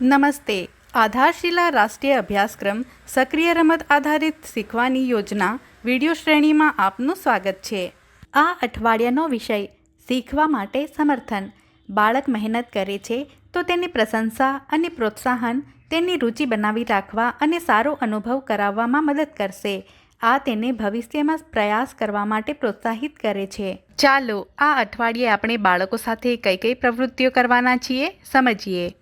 નમસ્તે. આધારશીલા રાષ્ટ્રીય અભ્યાસક્રમ સક્રિય રમત આધારિત શીખવાની યોજના વીડિયો શ્રેણીમાં આપનું સ્વાગત છે. આ અઠવાડિયાનો વિષય શીખવા માટે સમર્થન. બાળક મહેનત કરે છે તો તેની પ્રશંસા અને પ્રોત્સાહન તેની રુચિ બનાવી રાખવા અને સારો અનુભવ કરાવવામાં મદદ કરશે. આ તેને ભવિષ્યમાં પ્રયાસ કરવા માટે પ્રોત્સાહિત કરે છે. ચાલો આ અઠવાડિયે આપણે બાળકો સાથે કઈ કઈ પ્રવૃત્તિઓ કરવાના છીએ સમજીએ.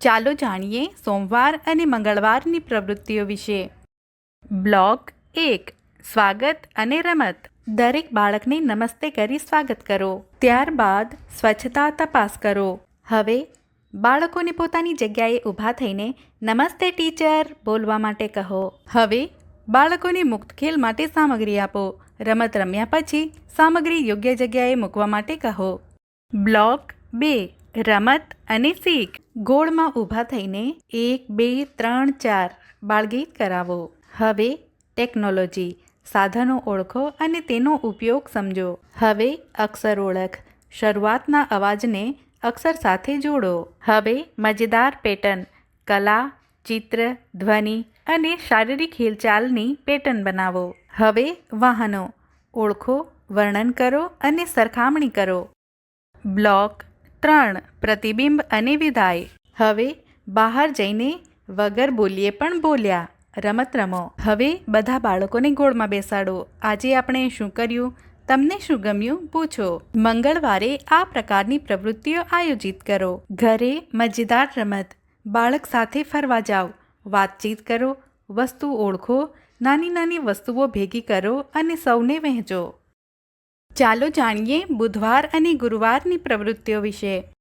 ચાલો જાણીએ સોમવાર અને મંગળવારની પ્રવૃત્તિઓ વિશે. બ્લોક એક, સ્વાગત અને રમત. દરેક બાળકને નમસ્તે કરી સ્વાગત કરો. ત્યારબાદ સ્વચ્છતા તપાસ કરો. હવે, બાળકોને પોતાની જગ્યાએ ઊભા થઈને, નમસ્તે ટીચર બોલવા માટે કહો. હવે, બાળકોને મુક્ત ખેલ માટે સામગ્રી આપો. રમત રમ્યા પછી સામગ્રી યોગ્ય જગ્યાએ મૂકવા માટે કહો. બ્લોક બે, રમત અને શીખ. ગોળમાં ઊભા થઈને એક, બે, ત્રણ, ચાર બાળગીત કરાવો. હવે ટેકનોલોજી, સાધનો ઓળખો અને તેનો ઉપયોગ સમજો. હવે અક્ષર ઓળખ. શરૂઆતના અવાજને અક્ષર સાથે જોડો. હવે મજેદાર પેટર્ન. કલા, ચિત્ર, ધ્વનિ અને શારીરિક હિલચાલની પેટર્ન બનાવો. હવે વાહનો. ઓળખો, વર્ણન કરો અને સરખામણી કરો. બ્લોક, ત્રણ, પ્રતિબિંબ અને વિદાય. હવે બહાર જઈને વગર બોલીએ પણ બોલ્યા. રમત રમો. હવે બધા બાળકોને ગોળમાં બેસાડો. આજે આપણે શું કર્યું? તમને શું ગમ્યું? પૂછો. મંગળવારે આ પ્રકારની પ્રવૃત્તિઓ આયોજિત કરો. ઘરે મજેદાર રમત. બાળક સાથે ફરવા જાઓ. વાતચીત કરો. વસ્તુ ઓળખો. નાની નાની વસ્તુઓ ભેગી કરો અને સૌને વહેંચો. ચાલો જાણીએ બુધવાર અને ગુરુવારની પ્રવૃત્તિઓ વિશે.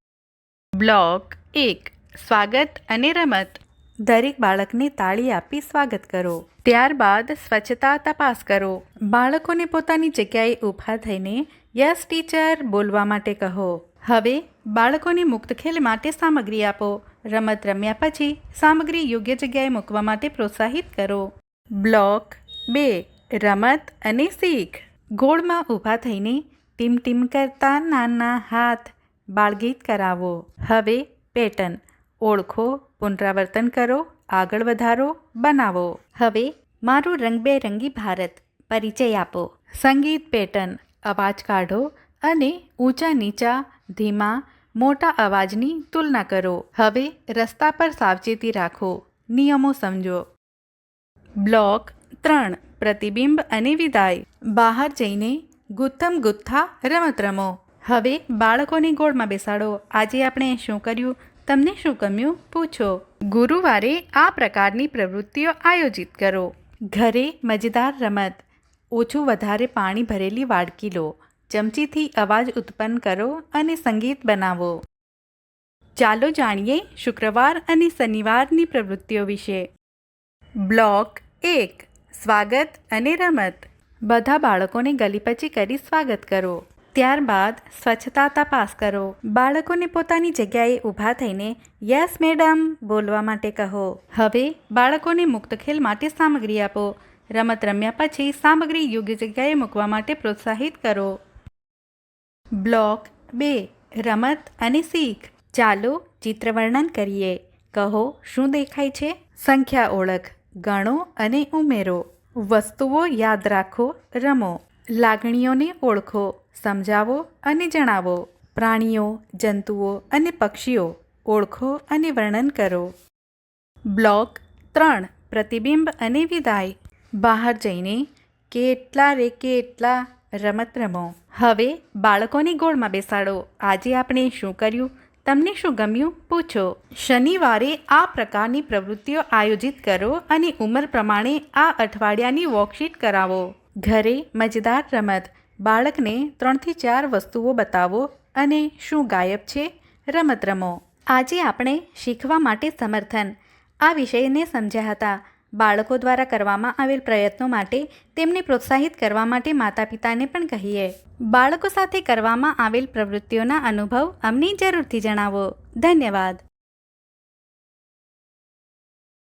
બ્લોક એક. સ્વાગત અને રમત. દરેક બાળકને તાળી આપી સ્વાગત કરો. ત્યારબાદ સ્વચ્છતા તપાસ કરો. બાળકોને પોતાની જગ્યાએ ઊભા થઈને યસ ટીચર બોલવા માટે કહો. હવે બાળકોને મુક્ત ખેલ માટે સામગ્રી આપો. રમત રમ્યા પછી સામગ્રી યોગ્ય જગ્યાએ મૂકવા માટે પ્રોત્સાહિત કરો. બ્લોક બે રમત અને શીખ. ગોળમાં ઊભા થઈને ટીમ ટીમ કરતા નાના હાથ બાળગીત કરાવો. હવે પેટર્ન. ઓળખો, પુનરાવર્તન કરો, આગળ વધારો, બનાવો. હવે મારું રંગબેરંગી ભારત, પરિચય આપો. સંગીત પેટર્ન, અવાજ કાઢો અને ઊંચા નીચા, ધીમા, મોટા અવાજની તુલના કરો. હવે રસ્તા પર સાવચેતી રાખો. નિયમો સમજો. બ્લોક ત્રણ, પ્રતિબિંબ અને વિદાય. બહાર જઈને ગુથમ ગુથ્થા રમત રમો. હવે બાળકોને ગોળમાં બેસાડો. આજે આપણે શું કર્યું? તમને શું ગમ્યું? પૂછો. ગુરુવારે આ પ્રકારની પ્રવૃત્તિઓ આયોજિત કરો. ઘરે મજેદાર રમત. ઓછું વધારે પાણી ભરેલી વાડકી લો. ચમચીથી અવાજ ઉત્પન્ન કરો અને સંગીત બનાવો. ચાલો જાણીએ શુક્રવાર અને શનિવારની પ્રવૃત્તિઓ વિશે. બ્લોક એક. સ્વાગત અને રમત. બધા બાળકોને ગલીપચી કરી સ્વાગત કરો. ત્યારબાદ સ્વચ્છતા તપાસ કરો. બાળકોને પોતાની જગ્યાએ ઊભા થઈને, યસ, મેડમ, બોલવા માટે કહો. હવે બાળકોને મુક્ત ખેલ માટે સામગ્રી આપો. રમત રમ્યા પછી સામગ્રી યોગ્ય જગ્યાએ મૂકવા માટે પ્રોત્સાહિત કરો. બ્લોક બે, રમત અને શીખ. ચાલો ચિત્ર વર્ણન કરીએ. કહો, શું દેખાય છે? સંખ્યા ઓળખ, ગણો અને ઉમેરો. વસ્તુઓ યાદ રાખો, રમો. લાગણીઓને ઓળખો, સમજાવો અને જણાવો. પ્રાણીઓ, જંતુઓ અને પક્ષીઓ ઓળખો અને વર્ણન કરો. બ્લોક ત્રણ, પ્રતિબિંબ અને વિદાય. બહાર જઈને કેટલા રે કેટલા રમત રમો. હવે બાળકોની ગોળમાં બેસાડો. આજે આપણે શું કર્યું? તમને શું ગમ્યું? પૂછો. શનિવારે આ પ્રકારની પ્રવૃત્તિઓ આયોજિત કરો અને ઉંમર પ્રમાણે આ અઠવાડિયાની વર્કશીટ કરાવો. ઘરે મજેદાર રમત. બાળકને ત્રણથી ચાર વસ્તુઓ બતાવો અને શું ગાયબ છે? રમત રમો. આજે આપણે શીખવા માટે સમર્થન. આ વિષયને સમજ્યા હતા. બાળકો દ્વારા કરવામાં આવેલ પ્રયત્નો માટે તેમને પ્રોત્સાહિત કરવા માટે માતા પિતાને પણ કહીએ. બાળકો સાથે કરવામાં આવેલ પ્રવૃત્તિઓના અનુભવ અમને જરૂરથી જણાવો. ધન્યવાદ.